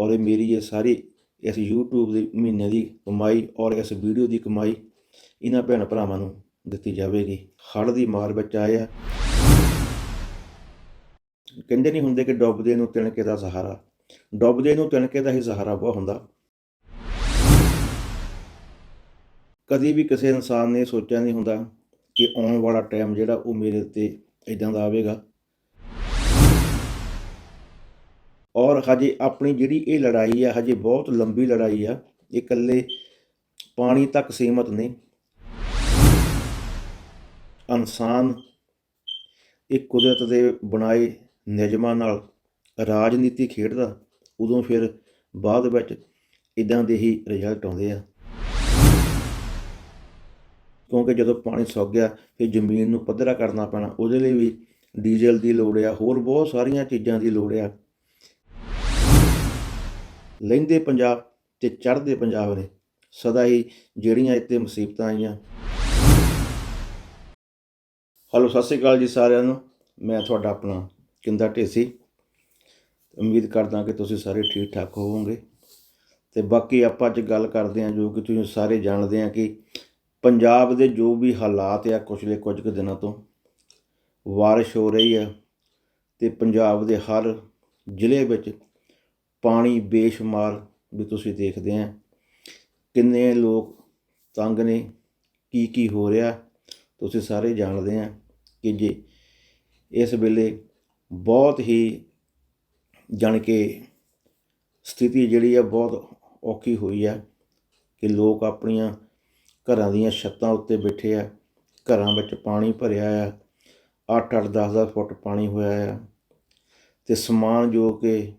ਔਰ ਇਹ ਮੇਰੀ ਇਹ ਸਾਰੀ ਇਸ YouTube ਦੇ ਮਹੀਨੇ ਦੀ ਕਮਾਈ ਔਰ ਇਸ ਵੀਡੀਓ ਦੀ ਕਮਾਈ ਇਹਨਾਂ ਭੈਣ ਭਰਾਵਾਂ ਨੂੰ ਦਿੱਤੀ ਜਾਵੇਗੀ। ਹੜ੍ਹ ਦੀ ਮਾਰ ਵਿੱਚ ਆਏ ਆ। ਕਹਿੰਦੇ ਨਹੀਂ ਹੁੰਦੇ ਕਿ ਡੁੱਬਦੇ ਨੂੰ ਤਿਣਕੇ ਦਾ ਸਹਾਰਾ। ਡੁੱਬਦੇ ਨੂੰ ਤਿਣਕੇ ਦਾ ਹੀ ਸਹਾਰਾ ਬਹੁਤ ਹੁੰਦਾ। ਕਦੀ ਵੀ ਕਿਸੇ ਇਨਸਾਨ ਨੇ ਸੋਚਿਆ ਨਹੀਂ ਹੁੰਦਾ ਕਿ ਆਉਣ ਵਾਲਾ ਟਾਈਮ ਜਿਹੜਾ ਉਹ ਮੇਰੇ ਉੱਤੇ ਇਦਾਂ ਦਾ ਆਵੇਗਾ। ਔਰ ਹਜੇ ਆਪਣੀ ਜਿਹੜੀ ਇਹ ਲੜਾਈ ਆ, ਹਜੇ ਬਹੁਤ ਲੰਬੀ ਲੜਾਈ ਆ, ਇਹ ਇਕੱਲੇ ਪਾਣੀ ਤੱਕ ਸੀਮਤ ਨਹੀਂ। ਇਨਸਾਨ ਇਹ ਕੁਦਰਤ ਦੇ ਬਣਾਏ ਨਿਯਮਾਂ ਨਾਲ ਰਾਜਨੀਤੀ ਖੇਡਦਾ, ਉਦੋਂ ਫਿਰ ਬਾਅਦ ਵਿੱਚ ਇਦਾਂ ਦੇ ਹੀ ਰਿਜ਼ਲਟ ਆਉਂਦੇ ਆ। ਕਿਉਂਕਿ ਜਦੋਂ ਪਾਣੀ ਸੁੱਕ ਗਿਆ, ਫਿਰ ਜ਼ਮੀਨ ਨੂੰ ਪੱਧਰਾ ਕਰਨਾ ਪੈਣਾ, ਉਹਦੇ ਲਈ ਵੀ ਡੀਜ਼ਲ ਦੀ ਲੋੜ ਆ, ਹੋਰ ਬਹੁਤ ਸਾਰੀਆਂ ਚੀਜ਼ਾਂ ਦੀ ਲੋੜ ਆ। ਲਹਿੰਦੇ ਪੰਜਾਬ ਤੇ ਚੜ੍ਹਦੇ ਪੰਜਾਬ ਨੇ। ਸਦਾ ਹੀ ਜਿਹੜੀਆਂ ਇੱਥੇ ਮੁਸੀਬਤਾਂ ਆਈਆਂ। ਹਲੋ ਸਤਿ ਸ਼੍ਰੀ ਅਕਾਲ ਜੀ ਸਾਰਿਆਂ ਨੂੰ। ਮੈਂ ਤੁਹਾਡਾ ਆਪਣਾ ਕਿੰਦਾ ਢੇਸੀ। ਉਮੀਦ ਕਰਦਾ ਕਿ ਤੁਸੀਂ ਸਾਰੇ ਠੀਕ ਠਾਕ ਹੋਵੋਗੇ। ਤੇ ਬਾਕੀ ਆਪਾਂ ਅੱਜ ਗੱਲ ਕਰਦੇ ਹਾਂ ਜੋ ਕਿ ਤੁਸੀਂ ਸਾਰੇ ਜਾਣਦੇ ਆ ਕਿ ਪੰਜਾਬ ਦੇ ਜੋ ਵੀ ਹਾਲਾਤ ਆ ਪਿਛਲੇ ਕੁਝ ਕੁ ਦਿਨਾਂ ਤੋਂ, ਬਾਰਿਸ਼ ਹੋ ਰਹੀ ਆ ਤੇ ਪੰਜਾਬ ਦੇ ਹਰ ਜ਼ਿਲ੍ਹੇ ਵਿੱਚ ਪਾਣੀ ਬੇਸ਼ੁਮਾਰ ਵੀ ਤੁਸੀਂ ਦੇਖਦੇ ਆ। ਕਿੰਨੇ ਲੋਕ ਤੰਗ ਨੇ, ਕੀ ਕੀ ਹੋ ਰਿਹਾ, ਤੁਸੀਂ ਸਾਰੇ ਜਾਣਦੇ ਆ ਕਿ ਜੇ ਇਸ ਵੇਲੇ ਬਹੁਤ ਹੀ ਜਾਣ ਕੇ ਸਥਿਤੀ ਜਿਹੜੀ ਆ ਬਹੁਤ ਔਖੀ ਹੋਈ ਆ ਕਿ ਲੋਕ ਆਪਣੀਆਂ ਘਰਾਂ ਦੀਆਂ ਛੱਤਾਂ ਉੱਤੇ ਬੈਠੇ ਆ, ਘਰਾਂ ਵਿੱਚ ਪਾਣੀ ਭਰਿਆ ਆ 8-8 10-10 ਫੁੱਟ ਪਾਣੀ ਹੋਇਆ ਆ। ਤੇ ਸਮਾਨ ਜੋ ਕਿ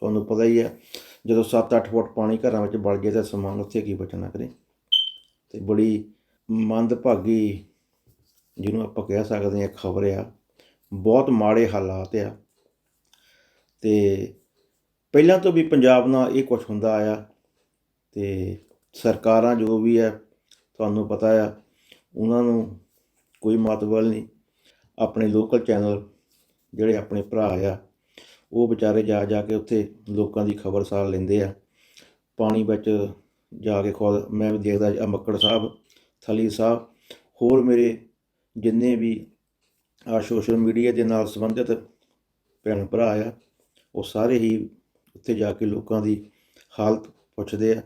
ਤੁਹਾਨੂੰ ਪਤਾ ਹੀ ਹੈ, ਜਦੋਂ 7-8 ਫੁੱਟ ਪਾਣੀ ਘਰਾਂ ਵਿੱਚ ਵੜ ਗਿਆ ਤਾਂ ਸਮਾਨ ਉੱਥੇ ਕੀ ਬਚਣਾ ਕਰੇ? ਤੇ ਬੜੀ ਮੰਦਭਾਗੀ ਜਿਹਨੂੰ ਆਪਾਂ ਕਹਿ ਸਕਦੇ ਹਾਂ ਖਬਰ ਆ, ਬਹੁਤ ਮਾੜੇ ਹਾਲਾਤ ਆ। ਤੇ ਪਹਿਲਾਂ ਤੋਂ ਵੀ ਪੰਜਾਬ ਨਾਲ ਇਹ ਕੁਝ ਹੁੰਦਾ ਆਇਆ ਤੇ ਸਰਕਾਰਾਂ ਜੋ ਵੀ ਹੈ, ਤੁਹਾਨੂੰ ਪਤਾ ਆ, ਉਹਨਾਂ ਨੂੰ ਕੋਈ ਮਤਲਬ ਨਹੀਂ। ਆਪਣੇ ਲੋਕਲ ਚੈਨਲ ਜਿਹੜੇ ਆਪਣੇ ਭਰਾ ਆ ਉਹ ਵਿਚਾਰੇ ਜਾ ਜਾ ਕੇ ਉੱਥੇ ਲੋਕਾਂ ਦੀ ਖਬਰ ਸਾਰ ਲੈਂਦੇ ਆ। ਪਾਣੀ ਵਿੱਚ ਜਾ ਕੇ ਖੁਦ ਮੈਂ ਵੀ ਦੇਖਦਾ ਆ ਮੱਕੜ ਸਾਹਿਬ ਥਲੀ ਸਾਹਿਬ, ਹੋਰ ਮੇਰੇ ਜਿੰਨੇ ਵੀ ਆ ਸੋਸ਼ਲ ਮੀਡੀਆ ਦੇ ਨਾਲ ਸੰਬੰਧਿਤ ਭੈਣ ਭਰਾ ਆ, ਉਹ ਸਾਰੇ ਹੀ ਉੱਥੇ ਜਾ ਕੇ ਲੋਕਾਂ ਦੀ ਹਾਲਤ ਪੁੱਛਦੇ ਆ।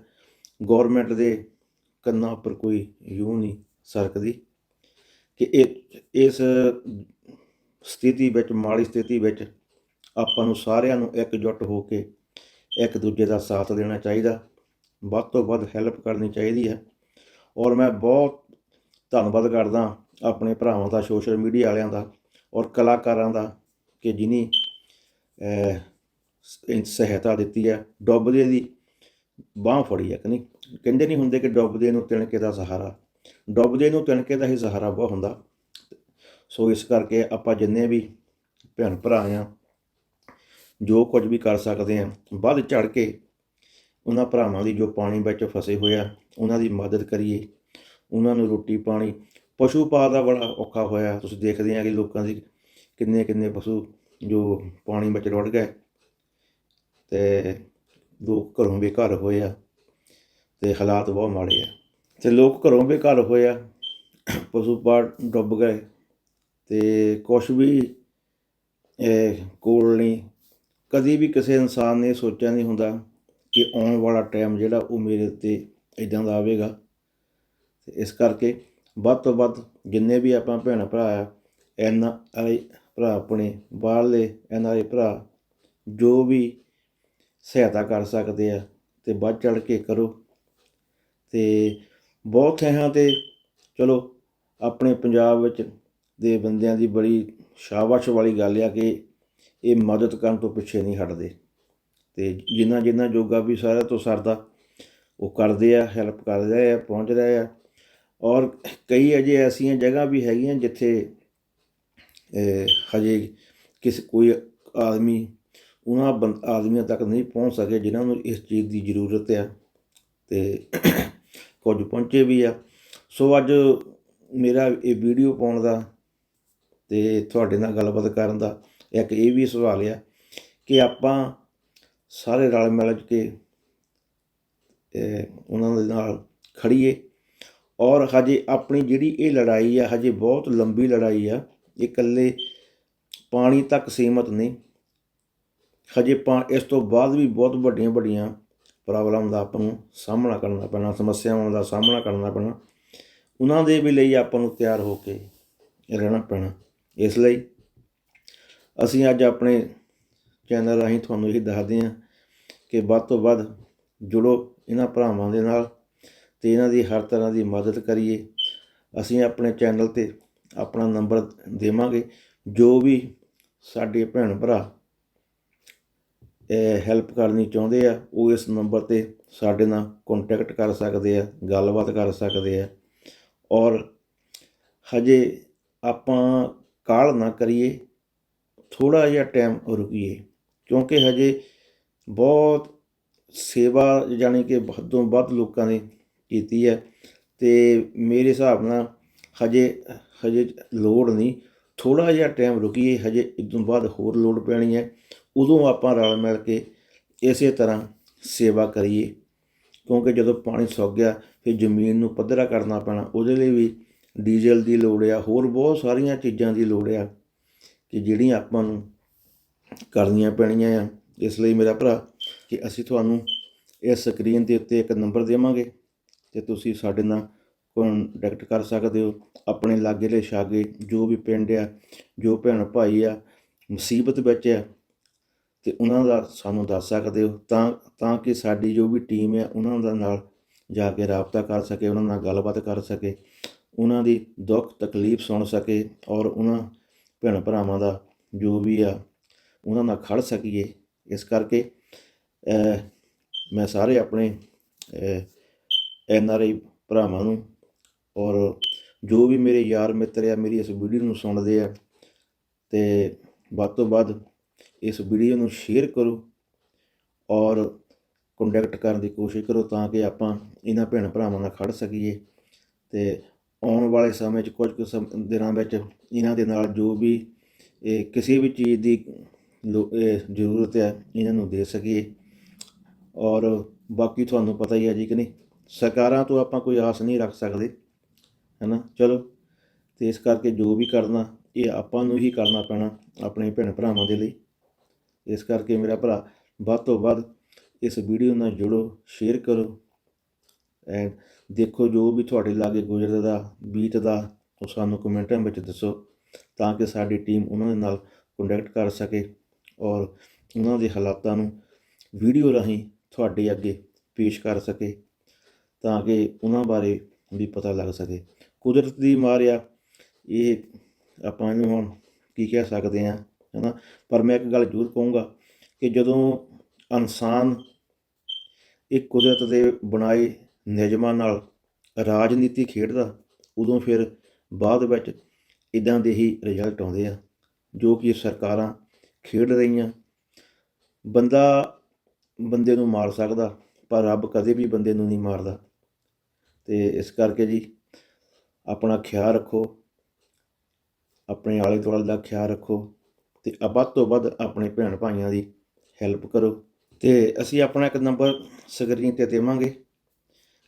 ਗਵਰਨਮੈਂਟ ਦੇ ਕੰਨਾਂ ਉੱਪਰ ਕੋਈ ਯੂੰ ਨਹੀਂ ਸਰਕਦੀ ਕਿ ਇਹ, ਇਸ ਸਥਿਤੀ ਵਿੱਚ, ਮਾੜੀ ਸਥਿਤੀ ਵਿੱਚ ਆਪਾਂ ਨੂੰ ਸਾਰਿਆਂ ਨੂੰ ਇਕਜੁੱਟ ਹੋ ਕੇ ਇੱਕ ਦੂਜੇ ਦਾ ਸਾਥ ਦੇਣਾ ਚਾਹੀਦਾ। ਵੱਧ ਤੋਂ ਵੱਧ ਹੈਲਪ ਕਰਨੀ ਚਾਹੀਦੀ ਹੈ। ਔਰ ਮੈਂ ਬਹੁਤ ਧੰਨਵਾਦ ਕਰਦਾ ਆਪਣੇ ਭਰਾਵਾਂ ਦਾ ਸੋਸ਼ਲ ਮੀਡੀਆ ਵਾਲਿਆਂ ਦਾ ਔਰ ਕਲਾਕਾਰਾਂ ਦਾ ਕਿ ਜਿਨੀ ਸਹਾਇਤਾ ਦਿੱਤੀ ਹੈ। ਡੁੱਬਦੇ ਦੀ ਬਾਹ ਫੜੀ ਹੈ ਕਿ ਨਹੀਂ? ਕਹਿੰਦੇ ਨਹੀਂ ਹੁੰਦੇ ਕਿ ਡੁੱਬਦੇ ਨੂੰ ਤਿਣਕੇ ਦਾ ਸਹਾਰਾ। ਡੁੱਬਦੇ ਨੂੰ ਤਿਣਕੇ ਦਾ ਹੀ ਸਹਾਰਾ ਬਹੁਤ ਹੁੰਦਾ। ਸੋ ਇਸ ਕਰਕੇ ਆਪਾਂ ਜਿੰਨੇ ਵੀ ਭੈਣ ਭਰਾ ਆ ਜੋ ਕੁਝ ਵੀ ਕਰ ਸਕਦੇ ਆ ਵੱਧ ਚੜ ਕੇ ਉਹਨਾਂ ਭਰਾਵਾਂ ਦੀ ਜੋ ਪਾਣੀ ਵਿੱਚ ਫਸੇ ਹੋਏ ਆ, ਉਹਨਾਂ ਦੀ ਮਦਦ ਕਰੀਏ। ਉਹਨਾਂ ਨੂੰ ਰੋਟੀ ਪਾਣੀ, ਪਸ਼ੂ ਪਾਲ ਦਾ ਬੜਾ ਔਖਾ ਹੋਇਆ। ਤੁਸੀਂ ਦੇਖਦੇ ਆ ਕਿ ਲੋਕਾਂ ਦੀ ਕਿੰਨੇ ਕਿੰਨੇ ਪਸ਼ੂ ਜੋ ਪਾਣੀ ਵਿੱਚ ਰੁੜ ਗਏ ਤੇ ਲੋਕ ਘਰੋਂ ਬੇਘਰ ਹੋਏ ਆ ਤੇ ਹਾਲਾਤ ਬਹੁਤ ਮਾੜੇ ਆ। ਤੇ ਲੋਕ ਘਰੋਂ ਬੇਘਰ ਹੋਏ ਆ, ਪਸ਼ੂ ਪਾਲ ਡੁੱਬ ਗਏ ਤੇ ਕੁਛ ਵੀ, ਇਹ ਕੋਲ ਨਹੀਂ ਕਦੀ ਵੀ ਕਿਸੇ ਇਨਸਾਨ ਨੇ ਸੋਚਿਆ ਨਹੀਂ ਹੁੰਦਾ ਕਿ ਆਉਣ ਵਾਲਾ ਟਾਈਮ ਜਿਹੜਾ ਉਹ ਮੇਰੇ ਉੱਤੇ ਇਦਾਂ ਦਾ ਆਵੇਗਾ। ਤੇ ਇਸ ਕਰਕੇ ਵੱਧ ਤੋਂ ਵੱਧ ਜਿੰਨੇ ਵੀ ਆਪਾਂ ਭੈਣ ਭਰਾ ਆ ਐਨ ਆਈ ਭਰਾ ਆਪਣੇ ਬਾਹਰਲੇ ਐਨ ਆਈ ਭਰਾ ਜੋ ਵੀ ਸਹਾਇਤਾ ਕਰ ਸਕਦੇ ਆ ਤੇ ਵੱਧ ਚੜ ਕੇ ਕਰੋ। ਤੇ ਬਹੁਤ ਥਾਂ ਤੇ ਚਲੋ ਆਪਣੇ ਪੰਜਾਬ ਵਿੱਚ ਦੇ ਬੰਦਿਆਂ ਦੀ ਬੜੀ ਸ਼ਾਬਾਸ਼ ਵਾਲੀ ਗੱਲ ਆ ਕਿ ਇਹ ਮਦਦ ਕਰਨ ਤੋਂ ਪਿੱਛੇ ਨਹੀਂ ਹਟਦੇ। ਤੇ ਜਿੰਨਾ ਜਿੰਨਾ ਜੋਗਾ ਵੀ ਸਾਰਿਆਂ ਤੋਂ ਸਰਦਾ, ਉਹ ਕਰਦੇ ਆ ਹੈਲਪ ਕਰਦੇ ਆ, ਪਹੁੰਚ ਰਹੇ ਆ। ਔਰ ਕਈ ਅਜੇ ਐਸੀਆਂ ਜਗ੍ਹਾ ਵੀ ਹੈਗੀਆਂ ਜਿੱਥੇ ਹਜੇ ਕਿਸ, ਕੋਈ ਆਦਮੀ, ਉਹਨਾਂ ਬੰਦ ਆਦਮੀਆਂ ਤੱਕ ਨਹੀਂ ਪਹੁੰਚ ਸਕੇ ਜਿਨ੍ਹਾਂ ਨੂੰ ਇਸ ਚੀਜ਼ ਦੀ ਜ਼ਰੂਰਤ ਆ। ਤੇ ਕੁਝ ਪਹੁੰਚੇ ਵੀ ਆ। ਸੋ ਅੱਜ ਮੇਰਾ ਇਹ ਵੀਡੀਓ ਪਾਉਣ ਦਾ ਤੇ ਤੁਹਾਡੇ ਨਾਲ ਗੱਲਬਾਤ ਕਰਨ ਦਾ ਇੱਕ ਇਹ ਵੀ ਸਵਾਲ ਆ ਕਿ ਆਪਾਂ ਸਾਰੇ ਰਲ ਮਿਲ ਕੇ ਉਹਨਾਂ ਦੇ ਨਾਲ ਖੜੀਏ ਔਰ ਹਜੇ ਆਪਣੀ ਜਿਹੜੀ ਇਹ ਲੜਾਈ ਆ, ਹਜੇ ਬਹੁਤ ਲੰਬੀ ਲੜਾਈ ਆ, ਇਹ ਇਕੱਲੇ ਪਾਣੀ ਤੱਕ ਸੀਮਤ ਨਹੀਂ। ਹਜੇ ਪਾ, ਇਸ ਤੋਂ ਬਾਅਦ ਵੀ ਬਹੁਤ ਵੱਡੀਆਂ ਵੱਡੀਆਂ ਪ੍ਰੋਬਲਮ ਦਾ ਆਪਾਂ ਨੂੰ ਸਾਹਮਣਾ ਕਰਨਾ ਪੈਣਾ, ਸਮੱਸਿਆਵਾਂ ਦਾ ਸਾਹਮਣਾ ਕਰਨਾ ਪੈਣਾ। ਉਹਨਾਂ ਦੇ ਵੀ ਲਈ ਆਪਾਂ ਨੂੰ ਤਿਆਰ ਹੋ ਕੇ ਰਹਿਣਾ ਪੈਣਾ। ਇਸ ਲਈ ਅਸੀਂ ਅੱਜ ਆਪਣੇ ਚੈਨਲ ਰਾਹੀਂ ਤੁਹਾਨੂੰ ਇਹ ਦੱਸਦੇ ਹਾਂ ਕਿ ਵੱਧ ਤੋਂ ਵੱਧ ਜੁੜੋ ਇਹਨਾਂ ਭਰਾਵਾਂ ਦੇ ਨਾਲ ਤੇ ਇਹਨਾਂ ਦੀ ਹਰ ਤਰ੍ਹਾਂ ਦੀ ਮਦਦ ਕਰੀਏ। ਅਸੀਂ ਆਪਣੇ ਚੈਨਲ ਤੇ ਆਪਣਾ ਨੰਬਰ ਦੇਵਾਂਗੇ। ਜੋ ਵੀ ਸਾਡੇ ਭੈਣ ਭਰਾ ਹੈਲਪ ਕਰਨੀ ਚਾਹੁੰਦੇ ਆ, ਉਹ ਇਸ ਨੰਬਰ ਤੇ ਸਾਡੇ ਨਾਲ ਕੰਟੈਕਟ ਕਰ ਸਕਦੇ ਆ, ਗੱਲਬਾਤ ਕਰ ਸਕਦੇ ਆ। ਔਰ ਹਜੇ ਆਪਾਂ ਕਾਲ ਨਾ ਕਰੀਏ। ਥੋੜਾ ਜਿਹਾ ਟਾਈਮ ਰੁਕੀਏ, ਕਿਉਂਕਿ ਹਜੇ ਬਹੁਤ ਸੇਵਾ ਜਾਣੀ ਕਿ ਹੱਦੋਂ ਵੱਧ ਲੋਕਾਂ ਨੇ ਕੀਤੀ ਹੈ ਤੇ ਮੇਰੇ ਹਿਸਾਬ ਨਾਲ ਹਜੇ ਹਜੇ ਲੋੜ ਨਹੀਂ। ਥੋੜਾ ਜਿਹਾ ਟਾਈਮ ਰੁਕੀਏ, ਹਜੇ ਇਸ ਤੋਂ ਬਾਅਦ ਹੋਰ ਲੋੜ ਪੈਣੀ ਹੈ। ਉਦੋਂ ਆਪਾਂ ਰਲ ਮਿਲ ਕੇ ਇਸੇ ਤਰ੍ਹਾਂ ਸੇਵਾ ਕਰੀਏ, ਕਿਉਂਕਿ ਜਦੋਂ ਪਾਣੀ ਸੁੱਕ ਗਿਆ, ਫਿਰ ਜ਼ਮੀਨ ਨੂੰ ਪੱਧਰਾ ਕਰਨਾ ਪੈਣਾ, ਉਹਦੇ ਲਈ ਵੀ ਡੀਜ਼ਲ ਦੀ ਲੋੜ ਆ, ਹੋਰ ਬਹੁਤ ਸਾਰੀਆਂ ਚੀਜ਼ਾਂ ਦੀ ਲੋੜ ਆ। ਕਿ ਜਿਹੜੀਆਂ ਆਪਾਂ ਨੂੰ ਕਰਨੀਆਂ ਪੈਣੀਆਂ ਆ, ਇਸ ਲਈ ਮੇਰਾ ਭਰਾ ਕਿ ਅਸੀਂ ਤੁਹਾਨੂੰ ਇਸ ਸਕਰੀਨ ਦੇ ਉੱਤੇ ਇੱਕ ਨੰਬਰ ਦੇਵਾਂਗੇ ਤੇ ਤੁਸੀਂ ਸਾਡੇ ਨਾਲ ਕੰਟੈਕਟ ਕਰ ਸਕਦੇ ਹੋ। ਆਪਣੇ ਲਾਗੇ ਦੇ ਛਾਗੇ ਜੋ ਵੀ ਪਿੰਡ ਆ, ਜੋ ਭੈਣ ਭਾਈ ਆ, ਮੁਸੀਬਤ ਵਿੱਚ ਆ, ਤੇ ਉਹਨਾਂ ਦਾ ਸਾਨੂੰ ਦੱਸ ਸਕਦੇ ਹੋ। ਤਾਂ ਤਾਂ ਕਿ ਸਾਡੀ ਜੋ ਵੀ ਟੀਮ ਆ, ਉਹਨਾਂ ਦਾ ਨਾਲ ਜਾ ਕੇ ਰਾਬਤਾ ਕਰ ਸਕੇ, ਉਹਨਾਂ ਨਾਲ ਗੱਲਬਾਤ ਕਰ ਸਕੇ, ਉਹਨਾਂ ਦੀ ਦੁੱਖ ਤਕਲੀਫ ਸੁਣ ਸਕੇ ਔਰ ਉਹਨਾਂ ਭੈਣ ਭਰਾਵਾਂ ਦਾ ਜੋ ਵੀ ਆ, ਉਹਨਾਂ ਨਾਲ ਖੜ ਸਕੀਏ। ਇਸ ਕਰਕੇ ਮੈਂ ਸਾਰੇ ਆਪਣੇ ਐਨ ਆਰ ਆਈ ਭਰਾਵਾਂ ਨੂੰ ਔਰ ਜੋ ਵੀ ਮੇਰੇ ਯਾਰ ਮਿੱਤਰ ਆ, ਮੇਰੀ ਇਸ ਵੀਡੀਓ ਨੂੰ ਸੁਣਦੇ ਆ, ਤੇ ਵੱਧ ਤੋਂ ਵੱਧ ਇਸ ਵੀਡੀਓ ਨੂੰ ਸ਼ੇਅਰ ਕਰੋ ਔਰ ਕੰਟੈਕਟ ਕਰਨ ਦੀ ਕੋਸ਼ਿਸ਼ ਕਰੋ ਤਾਂ ਕਿ ਆਪਾਂ ਇਹਨਾਂ ਭੈਣ ਭਰਾਵਾਂ ਨਾਲ ਖੜ ਸਕੀਏ ਤੇ ਆਉਣ ਵਾਲੇ ਸਮੇਂ 'ਚ ਕੁਝ ਕੁ ਸਮ- ਦਿਨਾਂ ਵਿੱਚ ਇਹਨਾਂ ਦੇ ਨਾਲ ਜੋ ਵੀ, ਇਹ ਕਿਸੇ ਵੀ ਚੀਜ਼ ਦੀ ਲੋ- ਇਹ ਜ਼ਰੂਰਤ ਹੈ, ਇਹਨਾਂ ਨੂੰ ਦੇ ਸਕੀਏ। ਔਰ ਬਾਕੀ ਤੁਹਾਨੂੰ ਪਤਾ ਹੀ ਹੈ ਜੀ ਕਿ ਨਹੀਂ, ਸਰਕਾਰਾਂ ਤੋਂ ਆਪਾਂ ਕੋਈ ਆਸ ਨਹੀਂ ਰੱਖ ਸਕਦੇ, ਹੈਨਾ? ਚਲੋ, ਤੇ ਇਸ ਕਰਕੇ ਜੋ ਵੀ ਕਰਨਾ, ਇਹ ਆਪਾਂ ਨੂੰ ਹੀ ਕਰਨਾ ਪੈਣਾ, ਆਪਣੇ ਭੈਣ ਭਰਾਵਾਂ ਦੇ ਲਈ। ਇਸ ਕਰਕੇ ਮੇਰਾ ਭਰਾ, ਵੱਧ ਤੋਂ ਵੱਧ ਇਸ ਵੀਡੀਓ ਨਾਲ ਜੁੜੋ, ਸ਼ੇਅਰ ਕਰੋ ਐਂਡ ਦੇਖੋ ਜੋ ਵੀ ਤੁਹਾਡੇ ਲਾਗੇ ਗੁਜ਼ਰਦਾ ਬੀਤਦਾ, ਉਹ ਸਾਨੂੰ ਕਮੈਂਟਾਂ ਵਿੱਚ ਦੱਸੋ ਤਾਂ ਕਿ ਸਾਡੀ ਟੀਮ ਉਹਨਾਂ ਦੇ ਨਾਲ ਕੰਟੈਕਟ ਕਰ ਸਕੇ ਔਰ ਉਹਨਾਂ ਦੇ ਹਾਲਾਤਾਂ ਨੂੰ ਵੀਡੀਓ ਰਾਹੀਂ ਤੁਹਾਡੇ ਅੱਗੇ ਪੇਸ਼ ਕਰ ਸਕੇ ਤਾਂ ਕਿ ਉਹਨਾਂ ਬਾਰੇ ਵੀ ਪਤਾ ਲੱਗ ਸਕੇ। ਕੁਦਰਤ ਦੀ ਮਾਰ ਆ, ਇਹ ਆਪਾਂ ਇਹਨੂੰ ਹੁਣ ਕੀ ਕਹਿ ਸਕਦੇ ਹਾਂ, ਹੈਨਾ? ਪਰ ਮੈਂ ਇੱਕ ਗੱਲ ਜ਼ਰੂਰ ਕਹੂੰਗਾ ਕਿ ਜਦੋਂ ਇਨਸਾਨ ਇਹ ਕੁਦਰਤ ਦੇ ਬਣਾਏ ਨਿਯਮਾਂ ਨਾਲ ਰਾਜਨੀਤੀ ਖੇਡਦਾ, ਉਦੋਂ ਫਿਰ ਬਾਅਦ ਵਿੱਚ ਇਦਾਂ ਦੇ ਹੀ ਰਿਜ਼ਲਟ ਆਉਂਦੇ ਆ, ਜੋ ਕਿ ਸਰਕਾਰਾਂ ਖੇਡ ਰਹੀਆਂ। ਬੰਦਾ ਬੰਦੇ ਨੂੰ ਮਾਰ ਸਕਦਾ, ਪਰ ਰੱਬ ਕਦੇ ਵੀ ਬੰਦੇ ਨੂੰ ਨਹੀਂ ਮਾਰਦਾ। ਤੇ ਇਸ ਕਰਕੇ ਜੀ ਆਪਣਾ ਖਿਆਲ ਰੱਖੋ, ਆਪਣੇ ਆਲੇ ਦੁਆਲੇ ਦਾ ਖਿਆਲ ਰੱਖੋ ਤੇ ਵੱਧ ਤੋਂ ਵੱਧ ਆਪਣੇ ਭੈਣ ਭਾਈਆਂ ਦੀ ਹੈਲਪ ਕਰੋ। ਤੇ ਅਸੀਂ ਆਪਣਾ ਇੱਕ ਨੰਬਰ ਸਕਰੀਨ ਤੇ ਦੇਵਾਂਗੇ।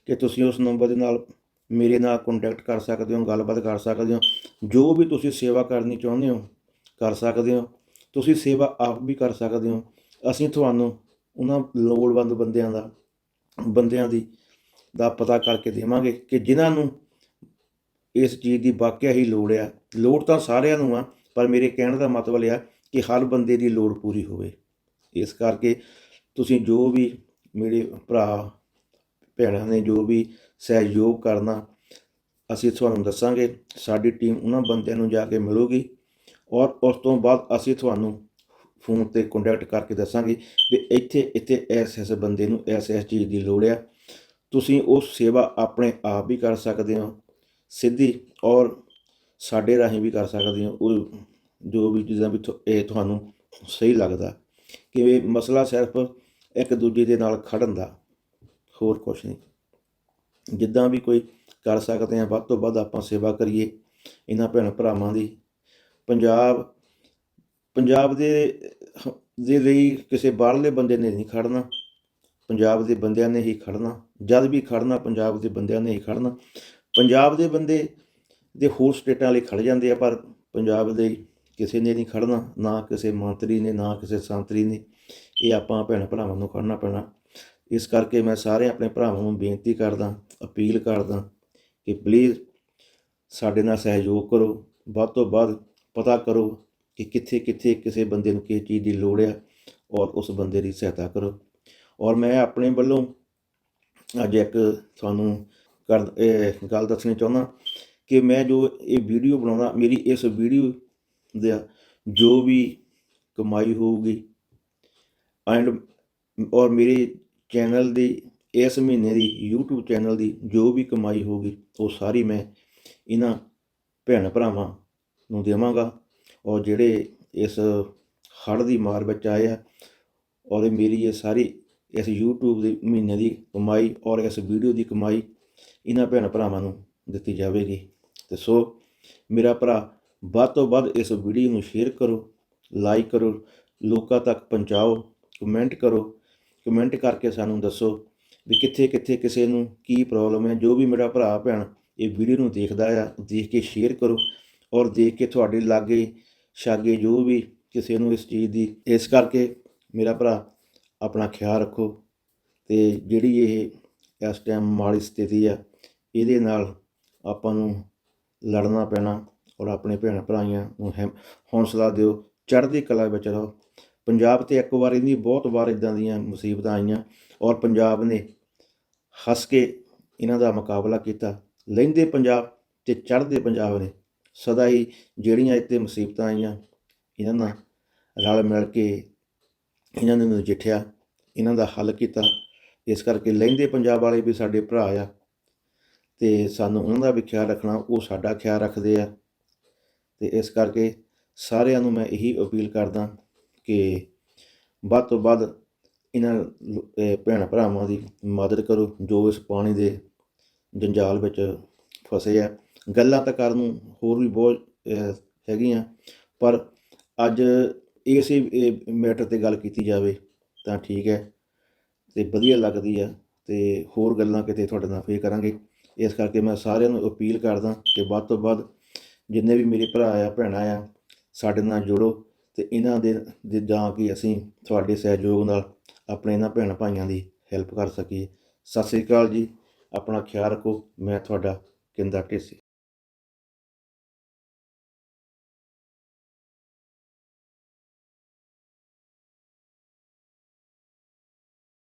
ਕਿ ਤੁਸੀਂ ਉਸ ਨੰਬਰ ਦੇ ਨਾਲ ਮੇਰੇ ਨਾਲ ਕੰਟੈਕਟ ਕਰ ਸਕਦੇ ਹੋ, ਗੱਲਬਾਤ ਕਰ ਸਕਦੇ ਹੋ, ਜੋ ਵੀ ਤੁਸੀਂ ਸੇਵਾ ਕਰਨੀ ਚਾਹੁੰਦੇ ਹੋ, ਕਰ ਸਕਦੇ ਹੋ। ਤੁਸੀਂ ਸੇਵਾ ਆਪ ਵੀ ਕਰ ਸਕਦੇ ਹੋ। ਅਸੀਂ ਤੁਹਾਨੂੰ ਉਹਨਾਂ ਲੋੜਵੰਦ ਬੰਦਿਆਂ ਦਾ, ਬੰਦਿਆਂ ਦੀ, ਦਾ ਪਤਾ ਕਰਕੇ ਦੇਵਾਂਗੇ ਕਿ ਜਿਨ੍ਹਾਂ ਨੂੰ ਇਸ ਚੀਜ਼ ਦੀ ਵਾਕਿਆ ਹੀ ਲੋੜ ਆ। ਲੋੜ ਤਾਂ ਸਾਰਿਆਂ ਨੂੰ ਆ, ਪਰ ਮੇਰੇ ਕਹਿਣ ਦਾ ਮਤਲਬ ਆ ਕਿ ਹਰ ਬੰਦੇ ਦੀ ਲੋੜ ਪੂਰੀ ਹੋਵੇ। ਇਸ ਕਰਕੇ ਤੁਸੀਂ ਜੋ ਵੀ ਮੇਰੇ ਭਰਾ ਭੈਣਾਂ ਨੇ ਜੋ ਵੀ ਸਹਿਯੋਗ ਕਰਨਾ, ਅਸੀਂ ਤੁਹਾਨੂੰ ਦੱਸਾਂਗੇ, ਸਾਡੀ ਟੀਮ ਉਹਨਾਂ ਬੰਦਿਆਂ ਨੂੰ ਜਾ ਕੇ ਮਿਲੂਗੀ ਔਰ ਉਸ ਤੋਂ ਬਾਅਦ ਅਸੀਂ ਤੁਹਾਨੂੰ ਫੋਨ ਤੇ ਕੰਟੈਕਟ ਕਰਕੇ ਦੱਸਾਂਗੇ ਵੀ ਇੱਥੇ ਇੱਥੇ ਇਸ ਇਸ ਬੰਦੇ ਨੂੰ ਇਸ ਐਸ ਚੀਜ਼ ਦੀ ਲੋੜ ਆ। ਤੁਸੀਂ ਉਹ ਸੇਵਾ ਆਪਣੇ ਆਪ ਵੀ ਕਰ ਸਕਦੇ ਹੋ, ਸਿੱਧੀ ਔਰ ਸਾਡੇ ਰਾਹੀਂ ਵੀ ਕਰ ਸਕਦੇ ਹੋ, ਉਹ ਜੋ ਵੀ ਚੀਜ਼ਾਂ ਵੀ ਇਹ ਤੁਹਾਨੂੰ ਸਹੀ ਲੱਗਦਾ। ਕਿ ਇਹ ਮਸਲਾ ਸਿਰਫ ਇੱਕ ਦੂਜੇ ਦੇ ਨਾਲ ਖੜਨ ਦਾ ਹੋਰ ਕੁਛ ਨਹੀਂ। ਜਿੱਦਾਂ ਵੀ ਕੋਈ ਕਰ ਸਕਦੇ ਆ ਵੱਧ ਤੋਂ ਵੱਧ ਆਪਾਂ ਸੇਵਾ ਕਰੀਏ ਇਹਨਾਂ ਭੈਣ ਭਰਾਵਾਂ ਦੀ। ਪੰਜਾਬ ਪੰਜਾਬ ਦੇ ਦੇ ਲਈ ਕਿਸੇ ਬਾਹਰਲੇ ਬੰਦੇ ਨੇ ਨਹੀਂ ਖੜਨਾ ਪੰਜਾਬ ਦੇ ਬੰਦਿਆਂ ਨੇ ਹੀ ਖੜਨਾ ਜਦ ਵੀ ਖੜਨਾ ਪੰਜਾਬ ਦੇ ਬੰਦਿਆਂ ਨੇ ਹੀ ਖੜਨਾ ਪੰਜਾਬ ਦੇ ਬੰਦੇ ਦੇ ਹੋਰ ਸਟੇਟਾਂ ਲਈ ਖੜ ਜਾਂਦੇ ਆ, ਪਰ ਪੰਜਾਬ ਦੇ ਕਿਸੇ ਨੇ ਨਹੀਂ ਖੜਨਾ ਨਾ ਕਿਸੇ ਮੰਤਰੀ ਨੇ, ਨਾ ਕਿਸੇ ਸੰਤਰੀ ਨੇ। ਇਹ ਆਪਾਂ ਭੈਣ ਭਰਾਵਾਂ ਨੂੰ ਖੜਨਾ ਪੈਣਾ। ਇਸ ਕਰਕੇ ਮੈਂ ਸਾਰੇ ਆਪਣੇ ਭਰਾਵਾਂ ਨੂੰ ਬੇਨਤੀ ਕਰਦਾ, ਅਪੀਲ ਕਰਦਾ ਕਿ ਪਲੀਜ਼ ਸਾਡੇ ਨਾਲ ਸਹਿਯੋਗ ਕਰੋ। ਵੱਧ ਤੋਂ ਵੱਧ ਪਤਾ ਕਰੋ ਕਿ ਕਿੱਥੇ ਕਿੱਥੇ ਕਿਸੇ ਬੰਦੇ ਨੂੰ ਕਿਸ ਚੀਜ਼ ਦੀ ਲੋੜ ਹੈ ਔਰ ਉਸ ਬੰਦੇ ਦੀ ਸਹਾਇਤਾ ਕਰੋ। ਔਰ ਮੈਂ ਆਪਣੇ ਵੱਲੋਂ ਅੱਜ ਇੱਕ ਤੁਹਾਨੂੰ ਕਰ ਗੱਲ ਦੱਸਣੀ ਚਾਹੁੰਦਾ ਕਿ ਮੈਂ ਜੋ ਇਹ ਵੀਡੀਓ ਬਣਾਉਂਦਾ, ਮੇਰੀ ਇਸ ਵੀਡੀਓ ਦਾ ਜੋ ਵੀ ਕਮਾਈ ਹੋਊਗੀ ਐਂਡ ਔਰ ਮੇਰੇ ਚੈਨਲ ਦੀ, ਇਸ ਮਹੀਨੇ ਦੀ YouTube ਚੈਨਲ ਦੀ ਜੋ ਵੀ ਕਮਾਈ ਹੋਊਗੀ, ਉਹ ਸਾਰੀ ਮੈਂ ਇਹਨਾਂ ਭੈਣ ਭਰਾਵਾਂ ਨੂੰ ਦੇਵਾਂਗਾ। ਔਰ ਜਿਹੜੇ ਇਸ ਹੜ੍ਹ ਦੀ ਮਾਰ ਵਿੱਚ ਆਏ ਆ, ਔਰ ਮੇਰੀ ਇਹ ਸਾਰੀ ਇਸ YouTube ਦੇ ਮਹੀਨੇ ਦੀ ਕਮਾਈ ਔਰ ਇਸ ਵੀਡੀਓ ਦੀ ਕਮਾਈ ਇਹਨਾਂ ਭੈਣ ਭਰਾਵਾਂ ਨੂੰ ਦਿੱਤੀ ਜਾਵੇਗੀ। ਤੇ ਸੋ ਮੇਰਾ ਭਰਾ, ਵੱਧ ਤੋਂ ਵੱਧ ਇਸ ਵੀਡੀਓ ਨੂੰ ਸ਼ੇਅਰ ਕਰੋ, ਲਾਈਕ ਕਰੋ, ਲੋਕਾਂ ਤੱਕ ਪਹੁੰਚਾਓ, ਕਮੈਂਟ ਕਰੋ ਕਮੈਂਟ ਕਰਕੇ ਸਾਨੂੰ ਦੱਸੋ ਵੀ ਕਿੱਥੇ ਕਿੱਥੇ ਕਿਸੇ ਨੂੰ ਕੀ ਪ੍ਰੋਬਲਮ ਹੈ, ਜੋ ਵੀ ਮੇਰਾ ਭਰਾ, ਭੈਣ ਇਹ ਵੀਡੀਓ ਨੂੰ ਦੇਖਦਾ ਆ, ਦੇਖ ਕੇ ਸ਼ੇਅਰ ਕਰੋ ਔਰ ਦੇਖ ਕੇ ਤੁਹਾਡੇ ਲਾਗੇ ਛਾਗੇ ਜੋ ਵੀ ਕਿਸੇ ਨੂੰ ਇਸ ਚੀਜ਼ ਦੀ, ਇਸ ਕਰਕੇ ਮੇਰਾ ਭਰਾ ਆਪਣਾ ਖਿਆਲ ਰੱਖੋ ਤੇ ਜਿਹੜੀ ਇਹ ਇਸ ਟਾਈਮ ਮਾੜੀ ਸਥਿਤੀ ਆ, ਇਹਦੇ ਨਾਲ ਆਪਾਂ ਨੂੰ ਲੜਨਾ ਪੈਣਾ ਔਰ ਆਪਣੇ ਭੈਣ ਭਰਾਈਆਂ ਨੂੰ ਹਿਮ- ਹੌਸਲਾ ਦਿਓ, ਚੜ੍ਹਦੀ ਕਲਾ ਵਿੱਚ ਰਹੋ। ਪੰਜਾਬ ਤੇ ਇੱਕ ਵਾਰੀ ਨਹੀਂ, ਬਹੁਤ ਵਾਰ ਇਦਾਂ ਦੀਆਂ ਮੁਸੀਬਤਾਂ ਆਈਆਂ ਔਰ ਪੰਜਾਬ ਨੇ ਹੱਸ ਕੇ ਇਹਨਾਂ ਦਾ ਮੁਕਾਬਲਾ ਕੀਤਾ। ਲਹਿੰਦੇ ਪੰਜਾਬ ਤੇ ਚੜ੍ਹਦੇ ਪੰਜਾਬ ਨੇ ਸਦਾ ਹੀ ਜਿਹੜੀਆਂ ਇੱਥੇ ਮੁਸੀਬਤਾਂ ਆਈਆਂ, ਇਹਨਾਂ ਨਾਲ ਰਲ ਮਿਲ ਕੇ ਇਹਨਾਂ ਨੇ ਨਜਿੱਠਿਆ, ਇਹਨਾਂ ਦਾ ਹੱਲ ਕੀਤਾ। ਇਸ ਕਰਕੇ ਲਹਿੰਦੇ ਪੰਜਾਬ ਵਾਲੇ ਵੀ ਸਾਡੇ ਭਰਾ ਆ ਤੇ ਸਾਨੂੰ ਉਹਨਾਂ ਦਾ ਵੀ ਖਿਆਲ ਰੱਖਣਾ, ਉਹ ਸਾਡਾ ਖਿਆਲ ਰੱਖਦੇ ਆ। ਤੇ ਇਸ ਕਰਕੇ ਸਾਰਿਆਂ ਨੂੰ ਮੈਂ ਇਹੀ ਅਪੀਲ ਕਰਦਾ ਕਿ ਵੱਧ ਤੋਂ ਵੱਧ ਇਹਨਾਂ ਲੋ- ਭੈਣ ਭਰਾਵਾਂ ਦੀ ਮਦਦ ਕਰੋ, ਜੋ ਇਸ ਪਾਣੀ ਦੇ ਜੰਜਾਲ ਵਿੱਚ ਫਸੇ ਆ। ਗੱਲਾਂ ਤਾਂ ਕਰਨ ਨੂੰ ਹੋਰ ਵੀ ਬਹੁਤ ਹੈਗੀਆਂ, ਪਰ ਅੱਜ ਇਸੇ ਮੈਟਰ ਤੇ ਗੱਲ ਕੀਤੀ ਜਾਵੇ ਤਾਂ ਠੀਕ ਹੈ ਤੇ ਵਧੀਆ ਲੱਗਦੀ ਆ ਤੇ ਹੋਰ ਗੱਲਾਂ ਕਿਤੇ ਤੁਹਾਡੇ ਨਾਲ ਫੇਰ ਕਰਾਂਗੇ। ਇਸ ਕਰਕੇ ਮੈਂ ਸਾਰਿਆਂ ਨੂੰ ਅਪੀਲ ਕਰਦਾ ਕਿ ਵੱਧ ਤੋਂ ਵੱਧ ਜਿੰਨੇ ਵੀ ਮੇਰੇ ਭਰਾ ਆ, ਭੈਣਾਂ ਆ, ਸਾਡੇ ਨਾਲ ਜੁੜੋ। ਅਤੇ ਇਹਨਾਂ ਦੇ ਦੇ ਜਾਂ ਕਿ ਅਸੀਂ ਤੁਹਾਡੇ ਸਹਿਯੋਗ ਨਾਲ ਆਪਣੇ ਇਹਨਾਂ ਭੈਣ ਭਾਈਆਂ ਦੀ ਹੈਲਪ ਕਰ ਸਕੀਏ। ਸਤਿ ਸ੍ਰੀ ਅਕਾਲ ਜੀ। ਆਪਣਾ ਖਿਆਲ ਰੱਖੋ। ਮੈਂ ਤੁਹਾਡਾ ਕਿੰਦਾ ਢੇਸੀ।